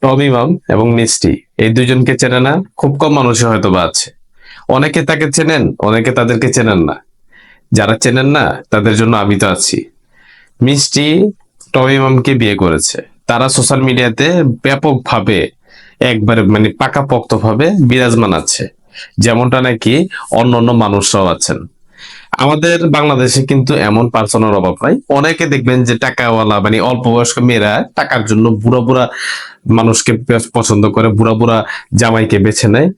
Tom ইমাম এবং মিষ্টি, এই দুজনকে চেনে না, খুব কম মানুষই হয়তো বা আছে। অনেকে তাকে চেনেন, অনেকে তাদেরকে চেনেন না। যারা চেনেন না, তাদের জন্য আমি তো আছি। মিষ্টি টম ইমামকে বিয়ে করেছে। তারা সোশ্যাল মিডিয়াতে ব্যাপকভাবে, একবারে মানে পাকাপোক্ত ভাবে বিরাজমান আছে। যেমনটা নাকি অন্য অন্য মানুষরাও আছেন। আমাদের বাংলাদেশে কিন্তু এমন পার্সনের অভাব নাই। অনেকে দেখবেন যে টাকাওয়ালা মানে অল্প বয়স্ক মেয়েরা টাকার জন্য বুড়া বুড়া মানুষকে পছন্দ করে, বুড়া বুড়া জামাইকে বেছে নেয়।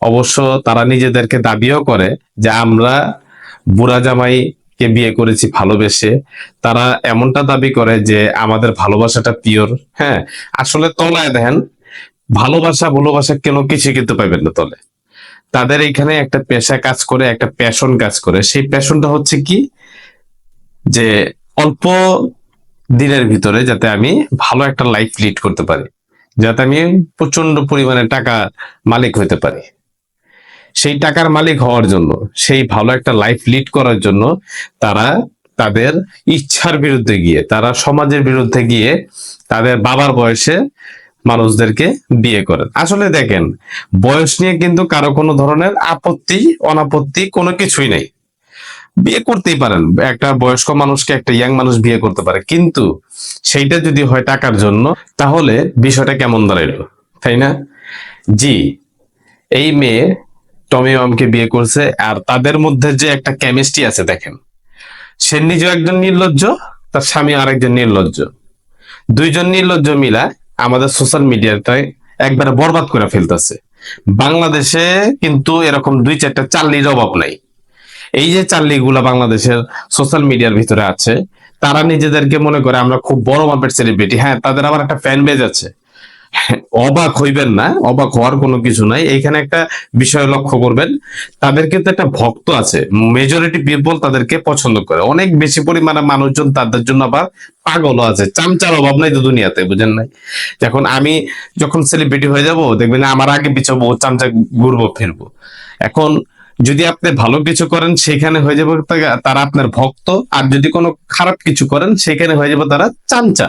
অবশ্য তারা নিজেদেরকে দাবিও করে যে আমরা বুড়া জামাই কে বিয়ে করেছি ভালোবেসে। তারা এমনটা দাবি করে যে আমাদের ভালোবাসাটা পিওর। হ্যাঁ আসলে তলায় দেখেন, ভালোবাসা ভালোবাসা কেন কিছু কিন্তু পাইবেন না তলে। তাদের এখানে একটা পেশা কাজ করে, একটা প্যাশন কাজ করে। সেই প্যাশনটা হচ্ছে কি? যে অল্প দিনের ভিতরে যাতে আমি ভালো একটা লাইফ লিড করতে পারি। যাতে আমি প্রচণ্ড পরিমাণে টাকা মালিক হতে পারি। সেই টাকার মালিক হওয়ার জন্য, সেই ভালো একটা লাইফ লিড করার জন্য তারা তাদের ইচ্ছার বিরুদ্ধে গিয়ে, তারা সমাজের বিরুদ্ধে গিয়ে তাদের বাবার বয়সে মানুষদেরকে বিয়ে করেন আসলে দেখেন, বয়স নিয়ে কিন্তু কারও কোনো ধরনের আপত্তি, অনাপত্তি কোনো কিছুই নেই। বিয়ে করতেই পারেন, একটা বয়স্ক মানুষকে একটা ইয়াং মানুষ বিয়ে করতে পারে। কিন্তু সেইটা যদি হয় টাকার জন্য, তাহলে বিষয়টা কেমন দাঁড়াইলো, তাই না? জি, এই মেয়ে টমি মামকে বিয়ে করছে আর তাদের মধ্যে যে একটা কেমিস্ট্রি আছে দেখেন। সে নিজেও একজন নির্লজ্জ, তার স্বামী আরেকজন নির্লজ্জ। দুইজন নির্লজ্জ মিলা আমাদের সোশ্যাল মিডিয়াটাই একবারে বরবাদ করে ফেলতেছে। বাংলাদেশে কিন্তু এরকম দুই চারটা চাল্লির অভাব নাই। এই যে চাল্লিগুলা বাংলাদেশের সোশ্যাল মিডিয়ার ভিতরে আছে, তারা নিজেদেরকে মনে করে আমরা খুব বড় মাপের সেলিব্রিটি হ্যাঁ তাদের আবার একটা ফ্যান বেজ আছে। অবাক হইবেন না, অবাক হওয়ার কোনো কিছু নাই। এখানে একটা বিষয় লক্ষ্য করবেন, তাদের কিন্তু একটা ভক্ত আছে মেজরিটি পিপল তাদেরকে পছন্দ করে। অনেক বেশি পরিমাণে মানুষজন তাদের জন্য আবার পাগলও আছে, চামচার অভাব নাই তো দুনিয়াতে, বুঝেন নাই? যখন আমি যখন সেলিব্রিটি হয়ে যাব, দেখবেন আমার আগে পিছাবো চামচা ঘুরবো, ফিরবো। এখন যদি আপনি ভালো কিছু করেন, সেখানে হয়ে যাবে তারা আপনার ভক্ত, আর যদি কোনো খারাপ কিছু করেন, সেখানে হয়ে যাবে তারা চামচা।